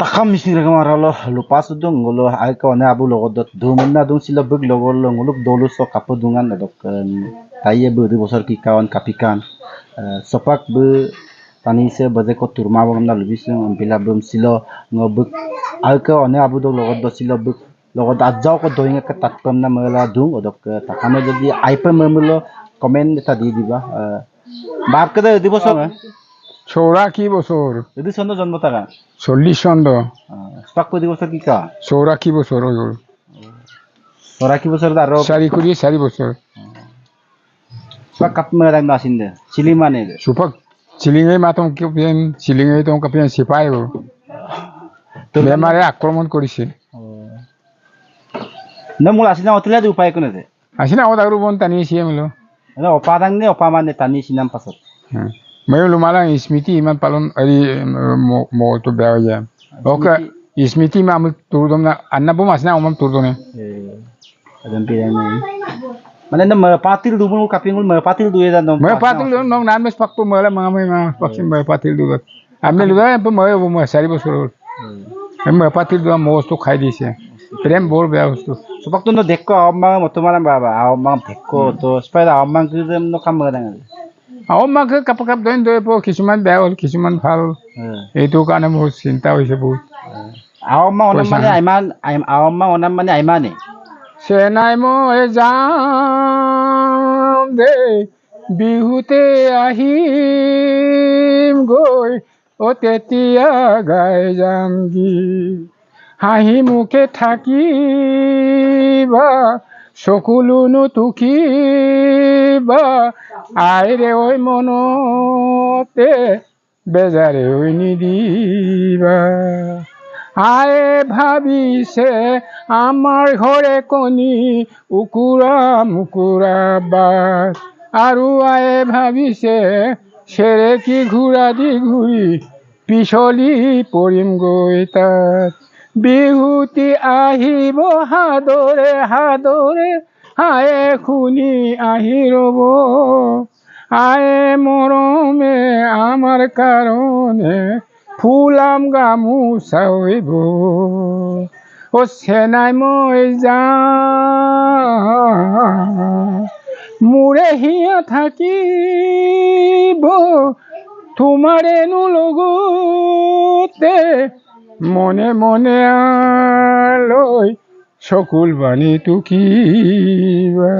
takam mising rega maralo lupa sudu ngolo ay ka wane abu logo dot dumun na dung sila bug logo lo nguluk dolu so kapo dungan na dok taye bu di bosor ki kawan kapikan Eh, sopak bu tani se baze ko turma bom na lubis bila bum silo ngo bug ay ka wane abu do logo dot sila bug logo da jaw ko doinga ka tatpam na mala dung odok takame যদি আইপে মেমুলো comment এটা দিয়ে দিবা বাপ কেদে দি বছর চৌরা কি বছর যদি চন্দ্র জন্ম থাকা চল্লিশ চন্দ্র স্টক প্রতি বছর কি কা? চৌরা কি বছর হয়ে গেল। তোরা কি বছর আরও চারি কুড়ি চারি বছর স্টক কাপ মে রাখ আসিন দে চিলি মানে সুপাক চিলিঙে মাতম কেপিয়ান চিলিঙে তম কাপিয়ান সিপাই বেমাৰে আক্ৰমণ কৰিছে। নে মূল আসিনা অতলে উপায় কোনে দে আছে না আগত আৰু বন টানি আছে মিলো। এনে অপাদাং নে অপা মানে টানি চিনাম পাছত। মই Ma io ismiti İsmit'i iman palon eh, moto molto bravo. Oka ismiti ma amul turdomna anna bu masna umam turdone. Eh, Adam pirani. Mana nama patil du mu kapingul ma patil du ya nom. Ma patil du nom nan mes paktu mala mangamai ma paksim ma patil du. Amne lu da pe ma yo ma sari bosurul. Eh. Ma patil du ma ostu khai dise. Prem bor beya ostu. So tu no dekko amma motumala baba amma dekko to spada amma kudem no kam. মাকে কাপ কাপ দৈন দৈ কিছুমান বেয়া হ'ল কিছুমান ভাল। এইটো কাৰণে বহুত চিন্তা হৈছে বহুত। আম্মা অনাম মানে আইমান আম্মা অনাম মানে আইমানে চেনাই মই যাম দেই বিহুতে আহিম গৈ অ তেতিয়া গাই যাম গীত হাঁহি মুখে থাকিবা চকুলোনো টুকিবা আইৰে ঐ মনতে বেজাৰে ঐ নিদিবা। আয়ে ভাবিছে আমাৰ ঘৰে কণী উকুৰা মুকুৰা বাট আৰু আয়ে ভাবিছে চেৰেকী ঘূৰা দি ঘূৰি পিছলি পৰিমগৈ তাত বিহুতি আহিব সাদৰে সাদৰে আয়ে শুনি আহি ৰ'ব আয়ে মৰমে আমাৰ কাৰণে ফুলাম গামোচা উৰিব অ চেনাই মই যাম মোৰে হিয়া থাকিব। তোমাৰেনো লগতে মনে মনে আলৈ চকুল বাণী টুকিবা।